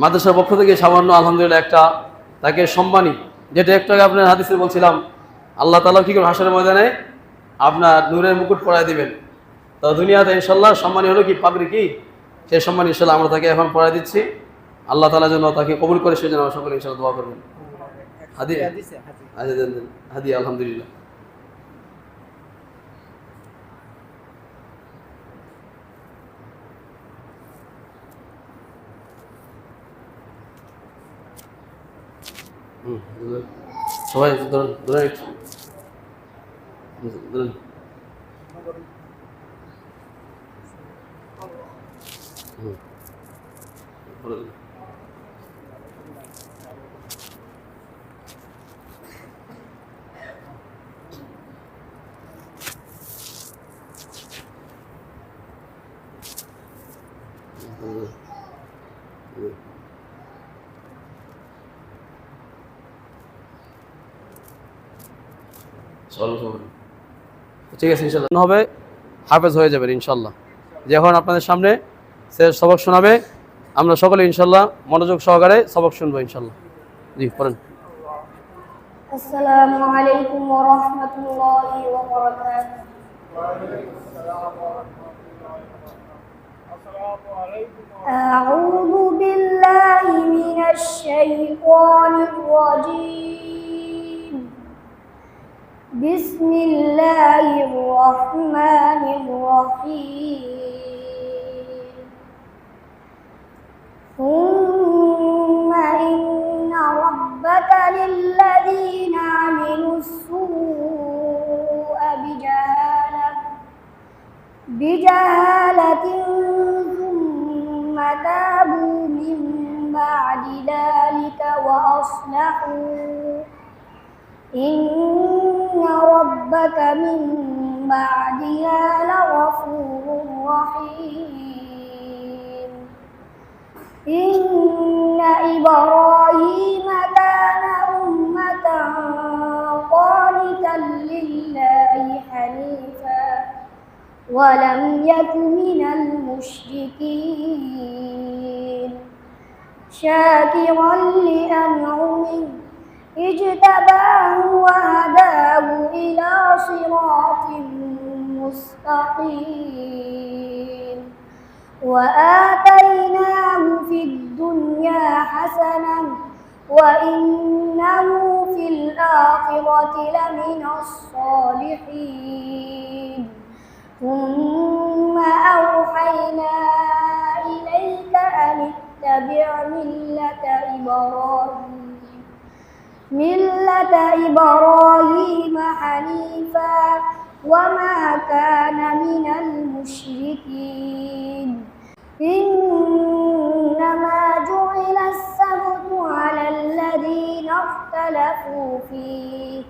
মাদ্রাসার পক্ষ থেকে সামান্য আলহামদুলিল্লাহ একটা তাকে সম্মানী যেটা একটু আগে আপনার হাদিসে বলছিলাম আল্লাহ তালা কি করে হাসরের ময়দানে আপনার নূরের মুকুট পরাই দিবেন। তো দুনিয়াতে ইনশাল্লাহ সম্মানী হলো কি পাগড়ি কি? সেই সম্মান ইনশাল্লাহ আমরা তাকে এখন পড়াই দিচ্ছি। আল্লাহ তালা যেন তাকে কবুল করে সেই জন্য আমরা সকলে ইনশাল্লাহ দোয়া করবেন। হাদি 응, 너는 정환이 너는 너랑 너는 응. 그래. ঠিক আছে ইনশাল্লাহ হবে হাফেজ হয়ে যাবেন ইনশাল্লাহ যখন আপনাদের সামনে সে সবক শোনাবে আমরা সকলে ইনশাল্লাহ মনোযোগ সহকারে সবক শুনবো ইনশাল্লাহ জি পড়েন السلام عليكم ورحمة الله وبركاته أعوذ بالله من الشيطان الرجيم بسم الله الرحمن الرحيم. ثم إن ربك للذين عملوا السوء بجهالة بجهالة ثم تابوا من بعد ذلك وأصلحوا. ربك من بعدها لغفور رحيم. إن إبراهيم كان أمة قانتا لله حنيفا ولم يك من المشركين. شاكرا لأنعمه اجتباه وهداه إلى صراط مستقيم. وآتيناه في الدنيا حسنة وإنه في الآخرة لمن الصالحين. ملة إبراهيم حنيفا وما كان من المشركين إنما جعل السبت على الذين اختلفوا فيه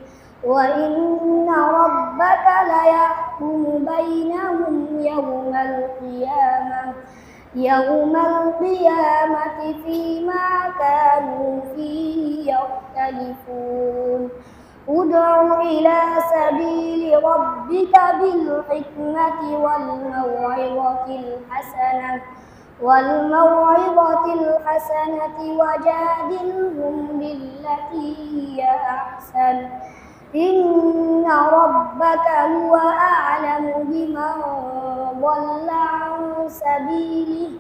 وإن ربك ليحكم بينهم يوم القيامة يوم القيامة فيما كانوا فيه يختلفون. ادع إلى سبيل ربك بالحكمة والموعظة الحسنة والموعظة الحسنة وجادلهم بالتي هي أحسن. إن ربك هو أعلم بمن ضل عن سبيله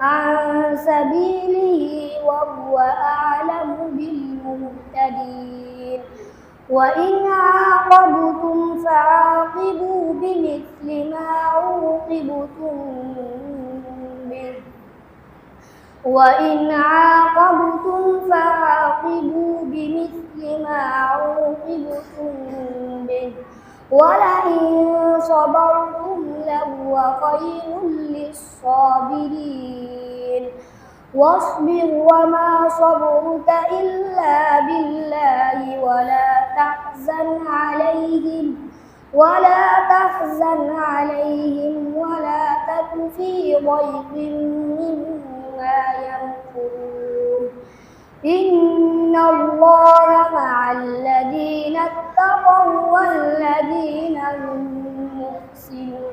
عن سبيله وهو أعلم بالمهتدين. وإن عاقبتم فعاقبوا بمثل ما عوقبتم به. وإن عاقبتم فعاقبوا بمثل ما عوقبتم به. ولئن صبرتم لهو خير للصابرين. واصبر وما صبرك إلا بالله ولا تحزن عليهم ولا تحزن عليهم ولا تك في ضيق مما يمكرون. إن الله مع الذين اتقوا والذين هم محسنون.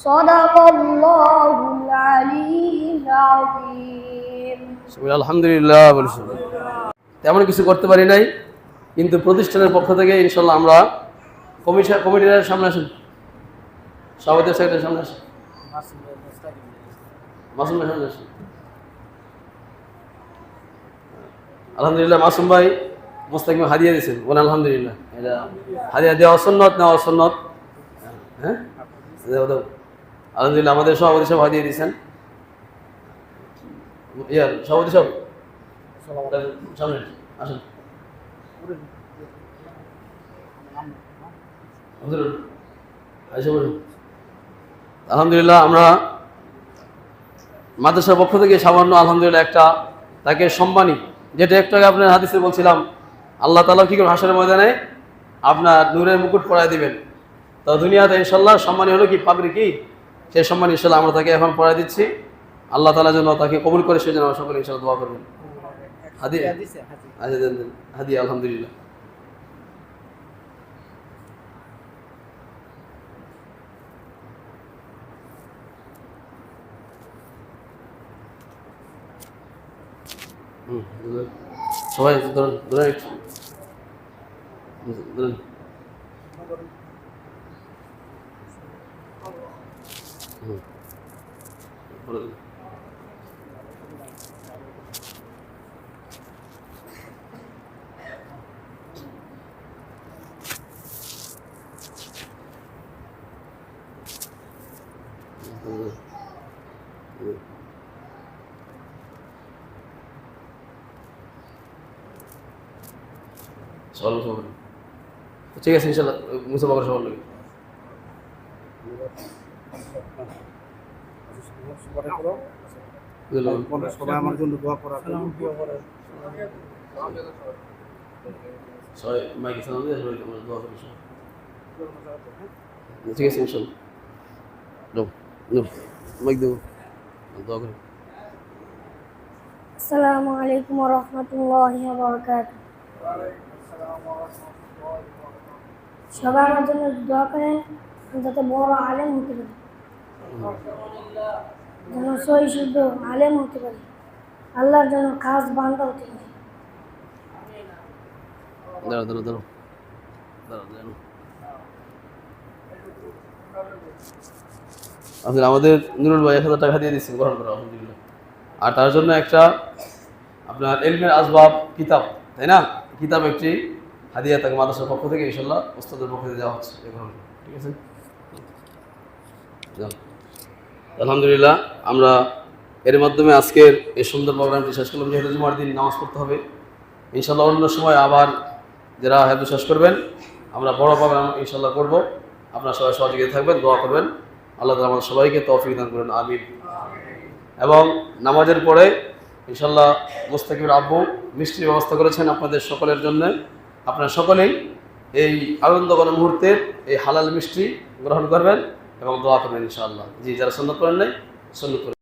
صدق الله العلي العظيم সবাই আলহামদুলিল্লাহ বলছেন তেমন কিছু করতে পারি নাই কিন্তু প্রতিষ্ঠানের পক্ষ থেকে ইনশাল্লাহ আমরা কমিশন কমিটির সামনে আসেন সভাপতি সেক্রেটারির সামনে আসেন মাসুম ভাই সামনে আসেন আলহামদুলিল্লাহ মাসুম ভাই মোস্তাকিম হাদিয়া দিয়েছেন বলে আলহামদুলিল্লাহ এটা হাদিয়া দেওয়া অসন্নত নেওয়া অসন্নত হ্যাঁ দাও দাও আলহামদুলিল্লাহ আমাদের সভাপতি সব হাদিয়া দিয়েছেন ইয়া সভাপতি সব সামনে আসেন। আলহামদুলিল্লাহ। আমরা মাদ্রাসার পক্ষ থেকে সামান্য আলহামদুলিল্লাহ একটা তাকে সম্মানী যেটা একটু আগে আপনার হাদিসে বলছিলাম আল্লাহ তালা কি করে হাসরের ময়দানে আপনার নূরের মুকুট পরায় দিবেন। তো দুনিয়াতে ইনশাল্লাহ সম্মানী হলো কি পাগড়ি কি? সেই সম্মান ইনশাল্লাহ আমরা তাকে এখন পড়ায় দিচ্ছি। আল্লাহ তালা যেন তাকে কবুল করে সেই জন্য আমরা সকলে ইনশাল্লাহ দোয়া করবেন। হাদি হাদি আলহামদুলিল্লাহ। হুম, সবাই ধরুন ধরুন ধরুন। হুম। ধরুন। ধরুন। হুম। সকাল সকাল ঠিক আছে ইনশাল্লাহ মুসা বাকর সকাল লাগে বুঝলাম সবাই আমার জন্য দোয়া করা ঠিক আছে ইনশাল মাইক দেবো। দোয়া করি। আসসালামু আলাইকুম রহমতুল্লাহ বরকাত সবাই আমার জন্য দোয়া করেন, যাতে বড় আলেম হতে যেন সহি শুদ্ধ, আলেম হতে আল্লাহর জন্য খাস হতে আমাদের নুরুল ভাই এক হাজার টাকা দিয়ে দিচ্ছেন গ্রহণ করা, আলহামদুলিল্লাহ। আর তার জন্য একটা আপনার এলমের আসবাব কিতাব, তাই না? কিতাব একটি হাদিয়া তাকে মাদ্রাসার পক্ষ থেকে ইনশাল্লাহ ওস্তাদের পক্ষ থেকে দেওয়া হচ্ছে ঠিক আছে। আলহামদুলিল্লাহ, আমরা এর মাধ্যমে আজকের এই সুন্দর প্রোগ্রামটি শেষ করলাম। যেহেতু জুমার দিন, নামাজ পড়তে হবে। ইনশাল্লাহ অন্য সময় আবার যারা হয়তো শেষ করবেন, আমরা বড় প্রোগ্রাম ইনশাল্লাহ করব। আপনারা সবাই সহযোগিতা থাকবেন, দোয়া করবেন। আল্লাহ তালা আমাদের সবাইকে তৌফিক দান করেন, আমিন। এবং নামাজের পরে ইনশাল্লাহ মুস্তাকিবুর আব্বু মিষ্টির ব্যবস্থা করেছেন আপনাদের সকলের জন্য। আপনারা সকলেই এই আনন্দঘন মুহূর্তের এই হালাল মিষ্টি গ্রহণ করবেন। এবং দোয়া করবেন ইনশাআল্লাহ। জি যারা সন্ন্যত করেন নাই সন্ন্যত